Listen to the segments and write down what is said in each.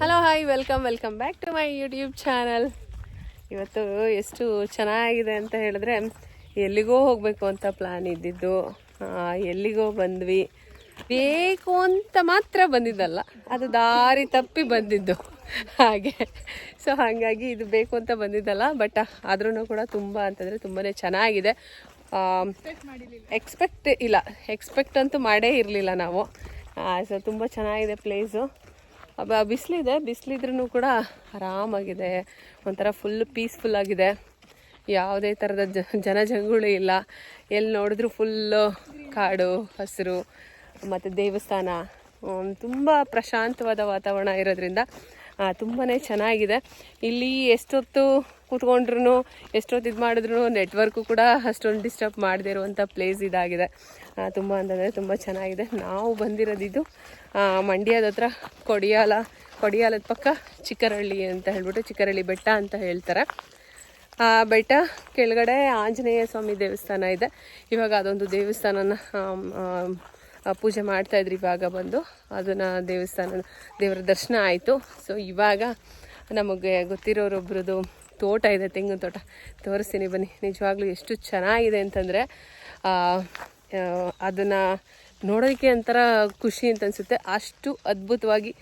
Hello hi welcome welcome back to my YouTube channel ಇವತ್ತು ಎಷ್ಟು ಚೆನ್ನಾಗಿದೆ ಅಂತ ಹೇಳಿದ್ರೆ, ಎಲ್ಲಿಗೋ ಹೋಗಬೇಕು ಅಂತ ಪ್ಲ್ಯಾನ್ ಇದ್ದಿದ್ದು. ಎಲ್ಲಿಗೋ ಬಂದ್ವಿ. ಬೇಕು ಅಂತ ಮಾತ್ರ ಬಂದಿದ್ದಲ್ಲ, ಅದು ದಾರಿ ತಪ್ಪಿ ಬಂದಿದ್ದು. ಹಾಗೆ. ಸೊ ಹಾಗಾಗಿ ಇದು ಬೇಕು ಅಂತ ಬಂದಿದ್ದಲ್ಲ ಬಟ್ ಆದ್ರೂ ಕೂಡ ತುಂಬ ಅಂತಂದರೆ ತುಂಬಾ ಚೆನ್ನಾಗಿದೆ. ಎಕ್ಸ್ಪೆಕ್ಟ್ ಇಲ್ಲ ಎಕ್ಸ್ಪೆಕ್ಟ್ ಅಂತೂ ಮಾಡೇ ಇರಲಿಲ್ಲ ನಾವು. ಸೊ ತುಂಬ ಚೆನ್ನಾಗಿದೆ ಪ್ಲೇಸು ಬಿಸಿಲಿದೆ. ಬಿಸಿಲಿದ್ರೂ ಕೂಡ ಆರಾಮಾಗಿದೆ. ಒಂಥರ ಫುಲ್ ಪೀಸ್ಫುಲ್ ಆಗಿದೆ. ಯಾವುದೇ ಥರದ ಜನಜಂಗುಳಿ ಇಲ್ಲ. ಎಲ್ಲಿ ನೋಡಿದ್ರು ಫುಲ್ಲು ಕಾಡು, ಹಸಿರು, ಮತ್ತು ದೇವಸ್ಥಾನ ತುಂಬ ಪ್ರಶಾಂತವಾದ ವಾತಾವರಣ ಇರೋದ್ರಿಂದ ತುಂಬಾ ಚೆನ್ನಾಗಿದೆ. ಇಲ್ಲಿ ಎಷ್ಟೊತ್ತು ಕೂತ್ಕೊಂಡ್ರು ಎಷ್ಟೊತ್ತು ಇದು ಮಾಡಿದ್ರು ನೆಟ್ವರ್ಕು ಕೂಡ ಅಷ್ಟೊಂದು ಡಿಸ್ಟರ್ಬ್ ಮಾಡದೇ ಇರುವಂಥ ಪ್ಲೇಸ್ ಇದಾಗಿದೆ ತುಂಬ ಅಂತಂದರೆ ತುಂಬ ಚೆನ್ನಾಗಿದೆ. ನಾವು ಬಂದಿರೋದಿದ್ದು ಮಂಡ್ಯದ ಹತ್ರ ಕೊಡಿಯಾಲ, ಕೊಡಿಯಾಲದ ಪಕ್ಕ ಚಿಕ್ಕರಳ್ಳಿ ಅಂತ ಹೇಳ್ಬಿಟ್ಟು ಚಿಕ್ಕರಳ್ಳಿ ಬೆಟ್ಟ ಅಂತ ಹೇಳ್ತಾರೆ. ಆ, ಬೆಟ್ಟ ಕೆಳಗಡೆ ಆಂಜನೇಯ ಸ್ವಾಮಿ ದೇವಸ್ಥಾನ ಇದೆ. ಇವಾಗ ಅದೊಂದು ದೇವಸ್ಥಾನನ ಪೂಜೆ ಮಾಡ್ತಾ ಇದ್ರಿ ಇವಾಗ ಬಂದು. ಅದನ್ನು ದೇವಸ್ಥಾನ, ದೇವರ ದರ್ಶನ ಆಯಿತು. ಸೊ ಇವಾಗ ನಮಗೆ ಗೊತ್ತಿರೋರೊಬ್ರದ್ದು ತೋಟ ಇದೆ, ತೆಂಗಿನ ತೋಟ. ತೋರಿಸ್ತೀನಿ ಬನ್ನಿ. ನಿಜವಾಗ್ಲೂ ಎಷ್ಟು ಚೆನ್ನಾಗಿದೆ ಅಂತಂದರೆ ಅದನ್ನು ನೋಡೋದಕ್ಕೆ ಒಂಥರ ಖುಷಿ ಅಂತ ಅನಿಸುತ್ತೆ. ಅಷ್ಟು ಅದ್ಭುತವಾಗಿ,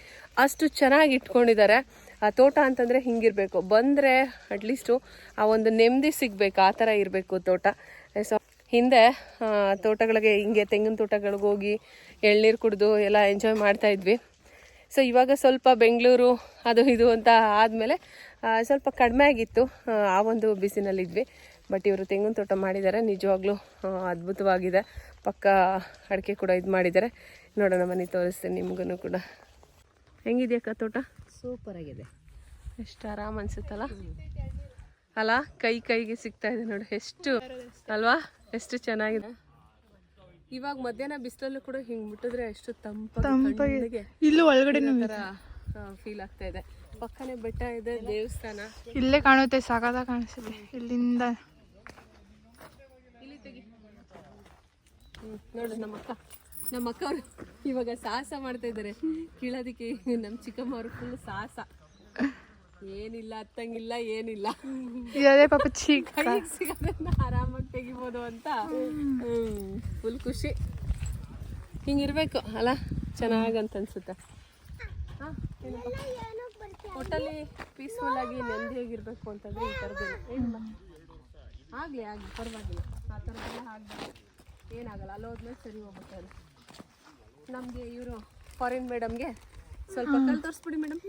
ಅಷ್ಟು ಚೆನ್ನಾಗಿ ಇಟ್ಕೊಂಡಿದ್ದಾರೆ. ಆ ತೋಟ ಅಂತಂದರೆ ಹಿಂಗಿರಬೇಕು. ಬಂದರೆ ಅಟ್ಲೀಸ್ಟು ಆ ಒಂದು ನೆಮ್ಮದಿ ಸಿಗಬೇಕು, ಆ ಥರ ಇರಬೇಕು ತೋಟ. ಸೊ ಹಿಂದೆ ತೋಟಗಳಿಗೆ ಹಿಂಗೆ ತೆಂಗಿನ ತೋಟಗಳಿಗೆ ಹೋಗಿ ಎಳ್ನೀರು ಕುಡಿದು ಎಲ್ಲ ಎಂಜಾಯ್ ಮಾಡ್ತಾ ಇದ್ವಿ. ಸೊ ಇವಾಗ ಸ್ವಲ್ಪ ಬೆಂಗಳೂರು ಅದು ಇದು ಅಂತ ಆದಮೇಲೆ ಸ್ವಲ್ಪ ಕಡಿಮೆ ಆಗಿತ್ತು. ಆ, ಒಂದು ಬಿಸಿನಲ್ಲಿದ್ವಿ. ಬಟ್ ಇವರು ತೆಂಗಿನ ತೋಟ ಮಾಡಿದ್ದಾರೆ. ನಿಜವಾಗ್ಲೂ ಅದ್ಭುತವಾಗಿದೆ. ಪಕ್ಕ ಅಡಿಕೆ ಕೂಡ ಇದು ಮಾಡಿದ್ದಾರೆ. ನೋಡೋಣ ಮನೆ ತೋರಿಸ್ತೀನಿ ನಿಮ್ಗೂ ಕೂಡ. ಹೆಂಗಿದೆಯಕ್ಕ ತೋಟ? ಸೂಪರ್ ಆಗಿದೆ. ಎಷ್ಟು ಆರಾಮ್ ಅನ್ಸುತ್ತಲ್ಲ? ಅಲ್ಲ ಕೈ ಕೈಗೆ ಸಿಗ್ತಾ ಇದೆ ನೋಡಿ. ಎಷ್ಟು ಅಲ್ವಾ? ಎಷ್ಟು ಚೆನ್ನಾಗಿದೆ. ಇವಾಗ ಮಧ್ಯಾಹ್ನ ಬಿಸಿಲಲ್ಲೂ ಕೂಡ ಹಿಂಗ್ ಮುಟ್ಟಿದ್ರೆ ಎಷ್ಟು ತಂಪಾಗಿ ಇಲ್ಲೂ ಒಳಗಡೆ ತರ ಫೀಲ್ ಆಗ್ತಾ ಇದೆ. ಪಕ್ಕನೆ ಬೆಟ್ಟ ಇದೆ ದೇವಸ್ಥಾನ. ಇಲ್ಲೇ ಕಾಣುತ್ತೆ ಸಾಕಾದ ಕಾಣಿಸುತ್ತೆ ಇಲ್ಲಿಂದ. ನೋಡು ನಮ್ಮ ಅಕ್ಕ. ನಮ್ಮ ಇವಾಗ ಸಾಹಸ ಮಾಡ್ತಾ ಇದ್ದಾರೆ. ಕೀಳೋದಕ್ಕೆ ನಮ್ಮ ಚಿಕ್ಕಮ್ಮ ಅವ್ರ ಫುಲ್ ಸಾಹಸ. ಏನಿಲ್ಲ ಹತ್ತಂಗಿಲ್ಲ ಏನಿಲ್ಲ. ಪಾಪ ಚಿಕ್ಕ. ಸಿಗೋದನ್ನ ಆರಾಮಾಗಿ ತೆಗಿಬೋದು ಅಂತ. ಫುಲ್ ಖುಷಿ. ಹಿಂಗಿರ್ಬೇಕು ಅಲ್ಲ? ಚೆನ್ನಾಗಂತ ಅನ್ಸುತ್ತೆ? ಒಟ್ಟಲ್ಲಿ ಪೀಸ್ಫುಲ್ ಆಗಿ ನೆಮ್ಮದಿಯಾಗಿರ್ಬೇಕು ಅಂತಂದ್ರೆ ಈ ಏನಿಲ್ಲ. ಆಗಲಿ ಆಗಲಿ ಪರವಾಗಿಲ್ಲ. ಆ ಥರದ್ದೆಲ್ಲ ಆಗಲಿ. ಏನಾಗಲ್ಲ ಅಲ್ಲಿ ಹೋದ್ಮೇಲೆ ಸರಿ ಹೋಗುತ್ತೆ ಅದು ನಮಗೆ ಇವರು ಫಾರಿನ್ ಮೇಡಮ್ಗೆ ಸ್ವಲ್ಪ ಕಲ್ ತೋರಿಸ್ಬಿಡಿ ಮೇಡಮ್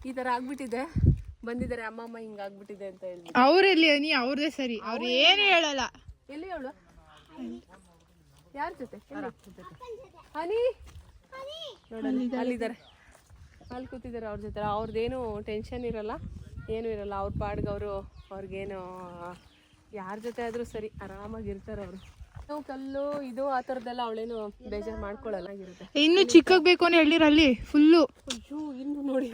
ಈ ಥರ ಆಗ್ಬಿಟ್ಟಿದೆ. ಬಂದಿದ್ದಾರೆ ಅಮ್ಮಮ್ಮ ಹಿಂಗಾಗ್ಬಿಟ್ಟಿದೆ ಅಂತ ಹೇಳಿ ಅವ್ರೆಲ್ಲಿ ನೀ ಅವ್ರದೇ ಸರಿ ಅವ್ರು ಏನು ಹೇಳಲ್ಲ. ಎಲ್ಲಿ ಅವಳು? ಯಾರ ಜೊತೆ? ಹನಿ? ನೋಡಲ್ಲಿ ಅಲ್ಲಿದ್ದಾರೆ. ಅಲ್ಲಿ ಕೂತಿದ್ದಾರೆ ಅವ್ರ ಜೊತೆ. ಅವ್ರದ್ದೇನು ಟೆನ್ಷನ್ ಇರಲ್ಲ ಏನು ಇರಲ್ಲ. ಅವ್ರ ಪಾಡ್ಗೆ ಅವರು ಅವ್ರಿಗೇನು ಯಾರ ಜೊತೆ ಆದರೂ ಸರಿ ಆರಾಮಾಗಿರ್ತಾರೆ ಅವರು. ಕಲ್ಲು ಇದು ಆ ಥರದ್ದೆಲ್ಲ ಅವಳೇನು ಬೇಜಾರು ಮಾಡ್ಕೊಳ್ಳಲ್ಲ ಆಗಿರುತ್ತೆ ಇನ್ನು ಚಿಕ್ಕಗ್ ಬೇಕು ಅಂತ ಹೇಳಿರ ಅಲ್ಲಿ ಫುಲ್ಲು. ಅಯ್ಯೋ ಇನ್ನು ನೋಡಿ.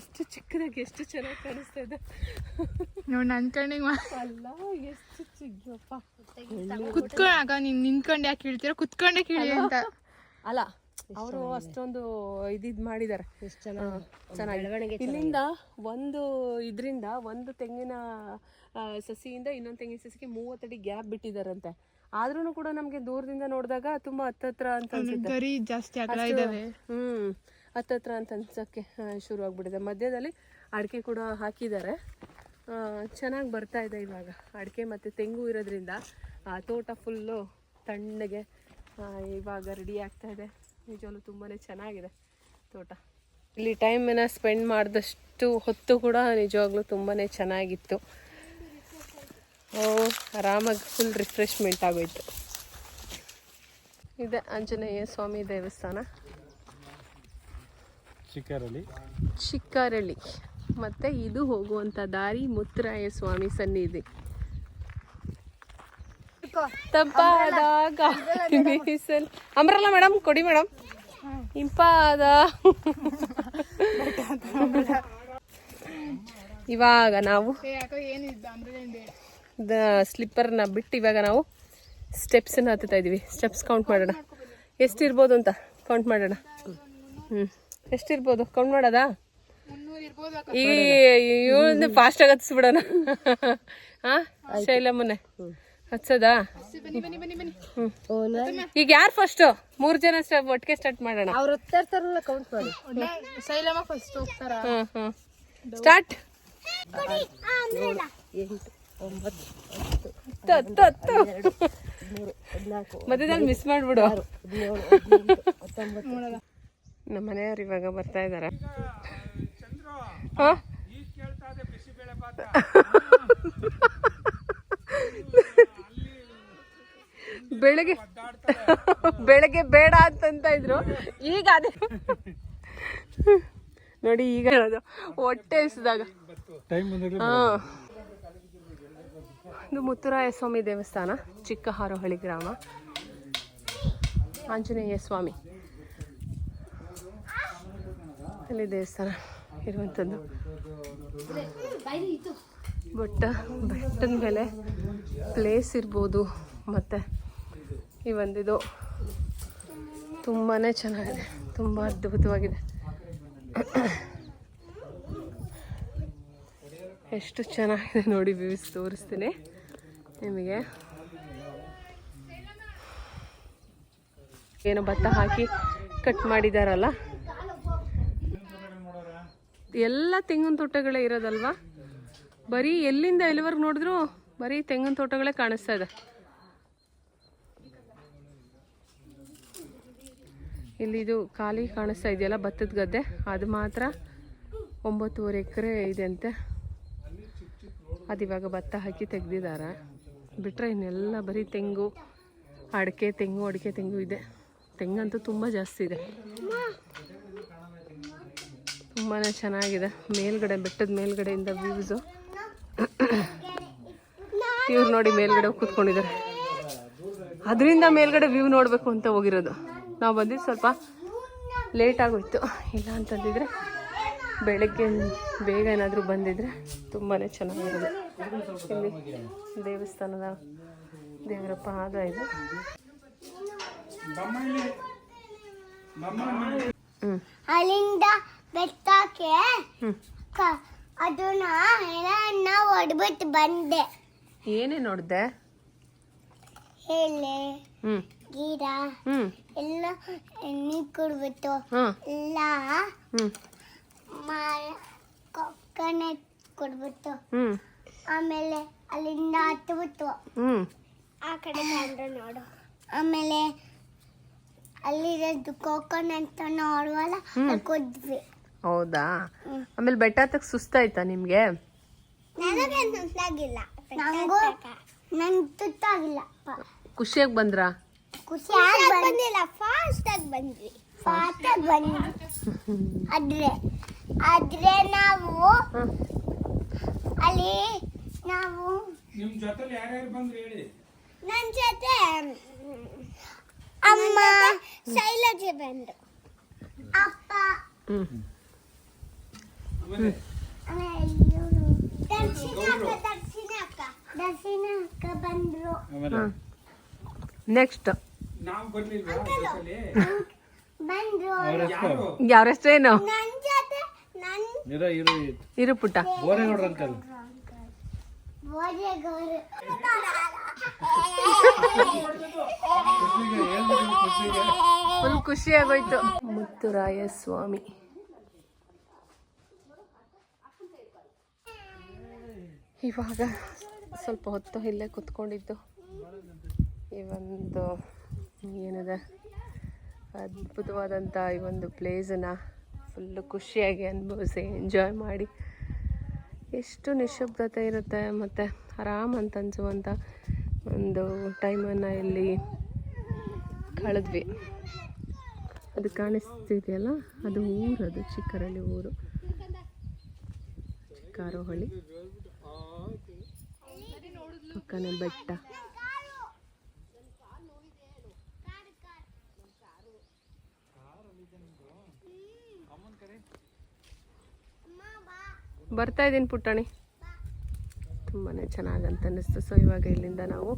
ಎಷ್ಟು ಚಿಕ್ಕದಾಗಿ ಎಷ್ಟು ಚೆನ್ನಾಗಿ ಕಾಣಿಸ್ತಾ ಇದೆ. ನೋಡಿ ನನ್ ಕಣ್ಣಿಗೆ ಅಲ್ಲ ಎಷ್ಟು ಚಿಕ್ಕಪ್ಪ. ಕುತ್ಕೊಳಕ ನೀನ್ ನಿಂತ್ಕೊಂಡ್ ಯಾಕೆ ಹೇಳ್ತೀರ? ಕುತ್ಕೊಂಡೆ ಕೇಳಿ ಅಂತ. ಅಲ್ಲ ಅವರು ಅಷ್ಟೊಂದು ಇದಿದ್ ಮಾಡಿದ್ದಾರೆ ಚೆನ್ನಾಗಿ ಇಲ್ಲಿಂದ ಒಂದು ಇದ್ರಿಂದ ಒಂದು ತೆಂಗಿನ ಸಸಿಯಿಂದ ಇನ್ನೊಂದು ತೆಂಗಿನ ಸಸಿಗೆ ಮೂವತ್ತಡಿ ಗ್ಯಾಪ್ ಬಿಟ್ಟಿದಾರಂತೆ. ಆದ್ರೂ ಕೂಡ ನಮ್ಗೆ ದೂರದಿಂದ ನೋಡಿದಾಗ ತುಂಬಾ ಹತ್ತತ್ರ ಅಂತ ಅನ್ಸುತ್ತೆ. ಜಾಸ್ತಿ ಹ್ಮ್ ಹತ್ತತ್ರ ಅಂತ ಅನ್ಸಕ್ಕೆ ಶುರು ಆಗ್ಬಿಟ್ಟಿದೆ. ಮಧ್ಯದಲ್ಲಿ ಅಡಿಕೆ ಕೂಡ ಹಾಕಿದ್ದಾರೆ. ಚೆನ್ನಾಗಿ ಬರ್ತಾ ಇದೆ ಇವಾಗ. ಅಡಿಕೆ ಮತ್ತು ತೆಂಗು ಇರೋದ್ರಿಂದ ಆ ತೋಟ ಫುಲ್ಲು ತಣ್ಣಗೆ ಇವಾಗ ರೆಡಿ ಆಗ್ತಾ ಇದೆ. ನಿಜವಲ್ಲೂ ತುಂಬಾ ಚೆನ್ನಾಗಿದೆ ತೋಟ. ಇಲ್ಲಿ ಟೈಮನ್ನು ಸ್ಪೆಂಡ್ ಮಾಡಿದಷ್ಟು ಹೊತ್ತು ಕೂಡ ನಿಜವಾಗ್ಲೂ ತುಂಬಾ ಚೆನ್ನಾಗಿತ್ತು. ಆರಾಮಾಗಿ ಫುಲ್ ರಿಫ್ರೆಶ್ಮೆಂಟ್ ಆಗೋಯ್ತು. ಇದೆ ಆಂಜನೇಯ ಸ್ವಾಮಿ ದೇವಸ್ಥಾನ. ಚಿಕ್ಕರಳ್ಳಿ. ಚಿಕ್ಕರಳ್ಳಿ. ಮತ್ತೆ ಇದು ಹೋಗುವಂತ ದಾರಿ ಮುತ್ತರಾಯ ಸ್ವಾಮಿ ಸನ್ನಿಧಿ. ತಂಪಾದ ಬೀಸಲು ಅಂಬ್ರಲ್ಲ ಮೇಡಮ್ ಕೊಡಿ ಮೇಡಮ್ ಇಂಪಾದ. ಇವಾಗ ನಾವು ಸ್ಲಿಪ್ಪರ್ನ ಬಿಟ್ಟು ಇವಾಗ ನಾವು ಸ್ಟೆಪ್ಸನ್ನು ಹತ್ತುತ್ತಾ ಇದ್ದೀವಿ. ಸ್ಟೆಪ್ಸ್ ಕೌಂಟ್ ಮಾಡೋಣ. ಎಷ್ಟಿರ್ಬೋದು ಅಂತ ಕೌಂಟ್ ಮಾಡೋಣ. ಹ್ಞೂ ಎಷ್ಟಿರ್ಬೋದು? ಕೌಂಟ್ ಮಾಡೋದಾ? ಈ ಅಕ್ಕ ಈಗ ಇವಳನ್ನ ಫಾಸ್ಟ್ ಆಗಿ ಹತ್ಸ್ಬಿಡೋಣ. ಹಾಂ ಶೈಲಮ್ಮನೆ ಹಚ್ಚೋದಾ ಈಗ ಯಾರು ಫಸ್ಟ್ ಮೂರ್ ಜನ ಒಟ್ಟಿಗೆ ಸ್ಟಾರ್ಟ್ ಮಾಡೋಣ. ಅವ್ರು ಹತ್ತಾರ್ತಾರಲ್ಲ ಕೌಂಟ್ ಮಾಡಿ. ಶೈಲಮ್ಮ ಫಸ್ಟ್ ಹೋಗ್ತಾರ ಸ್ಟಾರ್ಟ್ ಎಂಟು. ಒಂಬತ್ತು ಹತ್ತು ಹತ್ತು ಹತ್ತು ಹದಿನಾಲ್ಕು ಮಧ್ಯದಲ್ಲಿ ಮಿಸ್ ಮಾಡ್ಬಿಡು. ಹದಿನೇಳು ಹದಿನೆಂಟು ಹತ್ತೊಂಬತ್ತು ನಮ್ಮ ಮನೆಯವ್ರು ಇವಾಗ ಬರ್ತಾ ಇದಾರೆ. ಹಾ? ಬೆಳಗ್ಗೆ ಬೆಳಗ್ಗೆ ಬೇಡ ಅಂತಂತ ಇದ್ರು. ಈಗ ಅದೇ ನೋಡಿ ಈಗ ಹೇಳೋದು. ಹೊಟ್ಟೆ ಎಸ್ದಾಗ ಹಾ. ಇದು ಮುತ್ತುರಾಯ ಸ್ವಾಮಿ ದೇವಸ್ಥಾನ ಚಿಕ್ಕ ಹಾರೋಹಳ್ಳಿ ಗ್ರಾಮ. ಆಂಜನೇಯ ಸ್ವಾಮಿ. ಅಲ್ಲಿ ದೇವಸ್ಥಾನ ಇರುವಂಥದ್ದು. ಬೆಟ್ಟ ಬೆಟ್ಟದ ಮೇಲೆ ಪ್ಲೇಸ್ ಇರ್ಬೋದು. ಮತ್ತು ಈ ಒಂದಿದು ತುಂಬಾ ಚೆನ್ನಾಗಿದೆ. ತುಂಬ ಅದ್ಭುತವಾಗಿದೆ. ಎಷ್ಟು ಚೆನ್ನಾಗಿದೆ ನೋಡಿ ವ್ಯೂಸ್ ತೋರಿಸ್ತೀನಿ. ನಿಮಗೆ? ಏನೋ ಭತ್ತ ಹಾಕಿ ಕಟ್ ಮಾಡಿದಾರಲ್ಲ? ಎಲ್ಲ ತೆಂಗಿನ ತೋಟಗಳೇ ಇರೋದಲ್ವಾ? ಬರೀ ಎಲ್ಲಿಂದ ಎಲ್ಲಿವರೆಗೆ ನೋಡಿದ್ರು ಬರೀ ತೆಂಗಿನ ತೋಟಗಳೇ ಕಾಣಿಸ್ತಾ ಇದೆ. ಇಲ್ಲಿ ಇದು ಖಾಲಿ ಕಾಣಿಸ್ತಾ ಇದೆಯಲ್ಲ ಭತ್ತದ ಗದ್ದೆ? ಅದು ಮಾತ್ರ ಒಂಬತ್ತುವರೆ ಎಕರೆ ಇದೆ ಅಂತೆ. ಅದು ಇವಾಗ ಭತ್ತ ಹಾಕಿ ತೆಗ್ದಿದ್ದಾರೆ. ಬಿಟ್ಟರೆ ಇನ್ನೆಲ್ಲ ಬರೀ ತೆಂಗು, ಅಡಿಕೆ ತೆಂಗು ಅಡಿಕೆ ತೆಂಗು ಇದೆ. ತೆಂಗಂತೂ ತುಂಬ ಜಾಸ್ತಿ ಇದೆ. ತುಂಬಾ ಚೆನ್ನಾಗಿದೆ. ಮೇಲ್ಗಡೆ, ಬೆಟ್ಟದ ಮೇಲ್ಗಡೆಯಿಂದ ವ್ಯೂಸು ಇವ್ರು ನೋಡಿ ಮೇಲ್ಗಡೆ ಕೂತ್ಕೊಂಡಿದ್ದಾರೆ. ಅದರಿಂದ ಮೇಲ್ಗಡೆ ವ್ಯೂ ನೋಡಬೇಕು ಅಂತ ಹೋಗಿರೋದು. ನಾವು ಬಂದಿದ್ದು ಸ್ವಲ್ಪ ಲೇಟ್ ಆಗೋಯ್ತು. ಇಲ್ಲ ಅಂತಂದಿದ್ರೆ ಬೆಳಗ್ಗೆ ಬೇಗ ಏನಾದರೂ ಬಂದಿದ್ರೆ ತುಂಬಾ ಚೆನ್ನಾಗಿರೋದು ಇಲ್ಲಿ ದೇವಸ್ಥಾನದ ದೇವರ ಪಾದ ಇದು. ಅಲ್ಲಿಂದ ಬೆಟ್ಟಕ್ಕೆ ಅದನ್ನ ಎಲೆಯನ್ನ ಹೊಡ್ಬಿಟ್ಟು ಬಂದೆ. ಏನೇ ನೋಡಿದೆ? ಎಲೆ ಗಿಡ ಎಲ್ಲ ಎಣ್ಣೆ ಕೊಡ್ಬಿಟ್ಟು ಎಲ್ಲ ಕೊಕ್ಕನೆಟ್ ಕೊಡ್ಬಿಟ್ಟು. ಹ್ಮ್. ಆಮೇಲೆ ಅಲ್ಲಿಂದ ಹತ್ಬಿಟ್ಟು ಹ್ಮ್. ಆ ಕಡೆ ಬಂದ್ರೆ ನೋಡು. ಆಮೇಲೆ ಅಲ್ಲಿರೋದು ಕೋಕೋನಟ್ ನೋಡುವಲ್ಲ ಅಲ್ಲಿ ಕೊದ್ವಿ ಹೌದಾ? ಆಮೇಲೆ ಬೆಟ್ಟ ಹತ್ತಕ್ ಸುಸ್ತಾಯ್ತಾ ನಿಮ್ಗೆ? ನನಗೆ ಸುಸ್ತಾಗಿಲ್ಲ. ನಂಗೂ ನಂಗೆ ತುತ್ತಾಗಿಲ್ಲ ಖುಷಿಯಾಗಿ ಬಂದ್ರಾ? ಖುಷಿಯಾಗಿ ಬಂದಿಲ್ಲ ಫಾಸ್ಟ್ ಆಗಿ ಬಂದ್ವಿ. ಫಾಸ್ಟ್ ಆಗಿ ಬಂದ್ವಿ. ಆದ್ರೆ ಆದ್ರೆ ನಾವು ಅಲ್ಲಿ ನಾವು ನಿಮ್ ಜೊತೆ ಯಾರ್ಯಾರು ಬಂದ್ರು ಹೇಳಿ. ನನ್ನ ಜೊತೆ ಅಮ್ಮ ಶೈಲಜೆ ಬಂದ್ರು. ಅಪ್ಪ. ದರ್ಶಿನ ಅಕ್ಕ ದರ್ಶಿನ ಅಕ್ಕ ದರ್ಶಿನ ಅಕ್ಕ ಬಂದ್ರು. ನೆಕ್ಸ್ಟ್ ನಾವು ಬರ್ಲಿಲ್ವಾ ಜೊತೆಲಿ? ಬಂದ್ರು. ಯಾರು? ಯಾರ ಹೆಸ್ರೇನು? ನನ್ನ ಇರೋ ಪುಟ್ಟ. ಅಂಕಲ್ ಬೋಜೆಗೌರು ಫುಲ್ ಖುಷಿ ಆಗೋಯ್ತು. ಮುತ್ತುರಾಯ ಸ್ವಾಮಿ. ಇವಾಗ ಸ್ವಲ್ಪ ಹೊತ್ತು ಇಲ್ಲೇ ಕುತ್ಕೊಂಡಿದ್ದು. ಈ ಒಂದು ಏನಿದೆ? ಅದ್ಭುತವಾದಂಥ ಈ ಒಂದು ಪ್ಲೇಸನ್ನು ಫುಲ್ಲು ಖುಷಿಯಾಗಿ ಅನುಭವಿಸಿ ಎಂಜಾಯ್ ಮಾಡಿ. ಎಷ್ಟು ನಿಶಬ್ದತೆ ಇರುತ್ತೆ ಮತ್ತು ಆರಾಮ್ ಅಂತ ಅನಿಸುವಂಥ ಒಂದು ಟೈಮನ್ನು ಇಲ್ಲಿ ಕಳೆದ್ವಿ. ಅದು ಕಾಣಿಸ್ತಿದೆಯಲ್ಲ? ಅದು ಊರು, ಅದು ಚಿಕ್ಕರಳ್ಳಿ ಊರು. ಚಿಕ್ಕಾರೋಹಳ್ಳಿ. ಪಕ್ಕನೇ ಬೆಟ್ಟ. ಬರ್ತಾ ಇದ್ದೀನಿ ಪುಟ್ಟಣಿ. ತುಂಬಾ ಚೆನ್ನಾಗಂತ ಅನ್ನಿಸ್ತು. ಸೊ ಇವಾಗ ಇಲ್ಲಿಂದ ನಾವು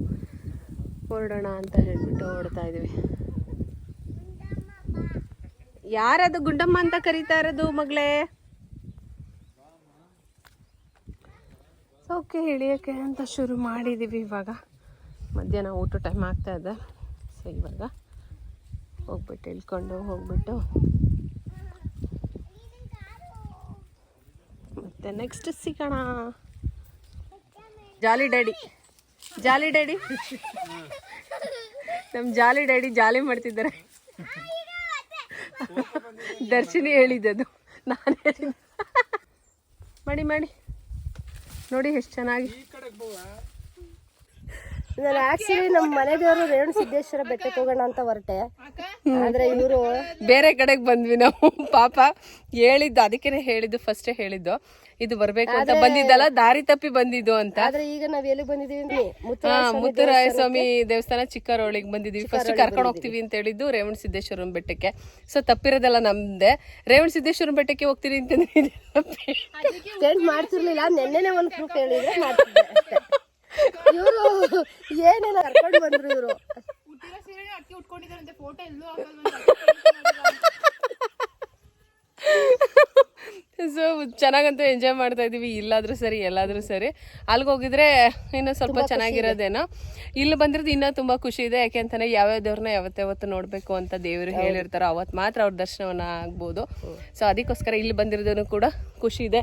ಹೊರಡೋಣ ಅಂತ ಹೇಳಿಬಿಟ್ಟು ಓಡ್ತಾ ಇದ್ದೀವಿ. ಯಾರದು ಗುಂಡಮ್ಮ ಅಂತ ಕರೀತಾ ಇರೋದು ಮಗಳೇ? ಓಕೆ, ಇಳಿಯೋಕ್ಕೆ ಅಂತ ಶುರು ಮಾಡಿದ್ದೀವಿ ಇವಾಗ. ಮಧ್ಯಾಹ್ನ ಊಟ ಟೈಮ್ ಆಗ್ತಾ ಇದೆ. ಸೊ ಇವಾಗ ಹೋಗ್ಬಿಟ್ಟು ಇಳ್ಕೊಂಡು ಹೋಗ್ಬಿಟ್ಟು ಮತ್ತೆ ನೆಕ್ಸ್ಟ್ ಸಿಗೋಣ. Jolly daddy. Jolly daddy. ನಮ್ಮ ಜಾಲಿ ಡ್ಯಾಡಿ ಜಾಲಿ ಮಾಡ್ತಿದ್ದಾರೆ. ದರ್ಶಿನಿ ಹೇಳಿದ್ದದು. ನಾನು ಹೇಳಿದ್ದೆ. ಮಾಡಿ ಮಾಡಿ. ನೋಡಿ ಎಷ್ಟು ಚೆನ್ನಾಗಿ. ನಾನು ಆಕ್ಚುಲಿ ನಮ್ಮ ಮನೆ ದೇವರು ರೇಣು ಸಿದ್ದೇಶ್ವರ ಬೆಟ್ಟಕ್ಕೆ ಹೋಗೋಣ ಅಂತ ಹೊರಟೆ. ಆದ್ರೆ ಇವರು ಬೇರೆ ಕಡೆಗೆ ಬಂದ್ವಿ ನಾವು. ಪಾಪ ಹೇಳಿದ್ದು ಅದಕ್ಕೇನೆ ಹೇಳಿದ್ದು ಫಸ್ಟೇ ಹೇಳಿದ್ದು. ಇದು ಬರ್ಬೇಕು ಅಂತ ಬಂದಿದ್ದಲ್ಲ ದಾರಿ ತಪ್ಪಿ ಬಂದಿದ್ದು ಅಂತ. ಆದ್ರೆ ಈಗ ನಾವ್ ಎಲ್ಲಿಗೆ ಬಂದಿದೀವಿ ಮುತ್ತುರಾಯ ಸ್ವಾಮಿ ದೇವಸ್ಥಾನ ಚಿಕ್ಕರೋಳಿಗೆ ಬಂದಿದೀವಿ ಫಸ್ಟ್ ಕರ್ಕೊಂಡು ಹೋಗ್ತೀವಿ ಅಂತ ಹೇಳಿದ್ದು ರೇವಣ ಸಿದ್ದೇಶ್ವರನ ಬೆಟ್ಟಕ್ಕೆ. ಸೊ ತಪ್ಪಿರೋದೆಲ್ಲ ನಮ್ದೆ. ರೇವಣ ಸಿದ್ದೇಶ್ವರನ ಬೆಟ್ಟಕ್ಕೆ ಹೋಗ್ತೀರಿ ಅಂತಂದ್ರೆ ಮಾಡ್ತಿರ್ಲಿಲ್ಲ ನೆನ್ನೆನೆ ಒಂದು ಪ್ರೂಫ್ ಹೇಳಿದ್ರೆ ಇವರು ಏನೆಲ್ಲ ಕರ್ಕೊಂಡು ಬಂದ್ರು ಇವರು. ಉಟ್ಕೊಂಡಿದ್ದಾರಂತೆ ಫೋಟೋ ಎಲ್ಲೂ ಸೊ ಚೆನ್ನಾಗಂತೂ ಎಂಜಾಯ್ ಮಾಡ್ತಾ ಇದ್ದೀವಿ ಇಲ್ಲಾದರೂ ಸರಿ ಎಲ್ಲಾದರೂ ಸರಿ. ಅಲ್ಲಿಗೆ ಹೋಗಿದ್ರೆ ಇನ್ನೂ ಸ್ವಲ್ಪ ಚೆನ್ನಾಗಿರೋದೇನೋ. ಇಲ್ಲಿ ಬಂದಿರೋದು ಇನ್ನೂ ತುಂಬ ಖುಷಿ ಇದೆ. ಯಾಕೆ ಅಂತಾನೆ ಯಾವ್ಯಾವ ದೇವ್ರನ್ನ ಯಾವತ್ತಾವತ್ತು ನೋಡಬೇಕು ಅಂತ ದೇವರು ಹೇಳಿರ್ತಾರೋ ಅವತ್ತು ಮಾತ್ರ ಅವ್ರ ದರ್ಶನವನ್ನ ಆಗ್ಬೋದು. ಸೊ ಅದಕ್ಕೋಸ್ಕರ ಇಲ್ಲಿ ಬಂದಿರೋದನ್ನು ಕೂಡ ಖುಷಿ ಇದೆ.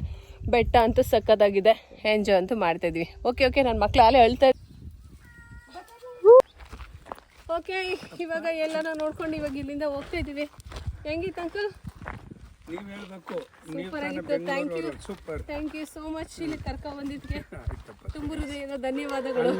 ಬೆಟ್ಟ ಅಂತೂ ಸಕ್ಕತ್ತಾಗಿದೆ ಎಂಜಾಯ್ ಅಂತೂ ಮಾಡ್ತಾ ಇದೀವಿ. ಓಕೆ ಓಕೆ ನನ್ನ ಮಕ್ಳು ಅಲ್ಲೇ ಅಳ್ತಾ ಓಕೆ ಇವಾಗ ಎಲ್ಲಾನು ನೋಡ್ಕೊಂಡು ಇವಾಗ ಇಲ್ಲಿಂದ ಹೋಗ್ತಾ ಇದೀವಿ ಹೆಂಗಿತ್ತು ಅಂಕಲ್? ನೀವ್ ಹೇಳ್ಬೇಕು. ಸೂಪರ್ ಆಗಿತ್ತು. Thank you. Super thank you so much ಇಲ್ಲಿ ಕರ್ಕೊಂಡ್ ಬಂದಿದ್ದಕ್ಕೆ ತುಂಬ ಹೃದಯದ ಧನ್ಯವಾದಗಳು.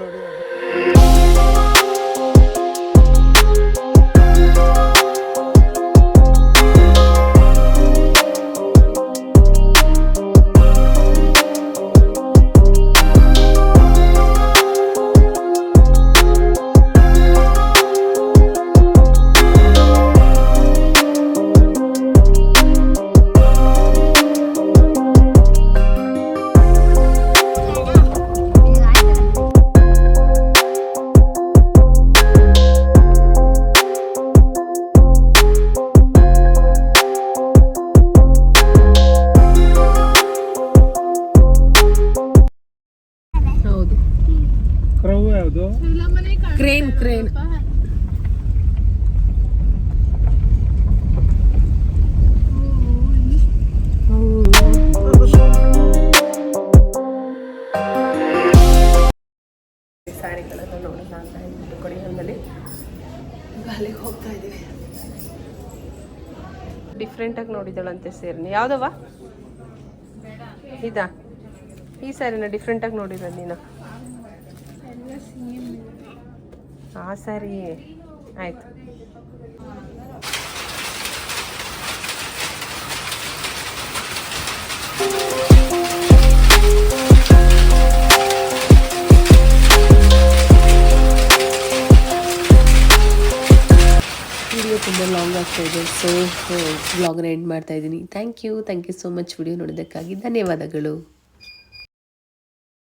ಡಿಫ್ರೆಂಟಾಗಿ ನೋಡಿದಳಂತೆ ಸೀರೆನ. ಯಾವ್ದವ ಇದಾ? ಈ ಸ್ಯಾರಿನ ಡಿಫ್ರೆಂಟಾಗಿ ನೋಡಿದ ನೀನು. ಆ ಸರಿ. ಆಯ್ತು. ವಿಡಿಯೋ ತುಂಬ ಲಾಂಗ್ ಆಗ್ತಾ ಇದೆ. ಸೊ ವ್ಲಾಗ್ನ ಎಂಡ್ ಮಾಡ್ತಾ ಇದ್ದೀನಿ. Thank you thank you so much video ನೋಡೋದಕ್ಕಾಗಿ ಧನ್ಯವಾದಗಳು.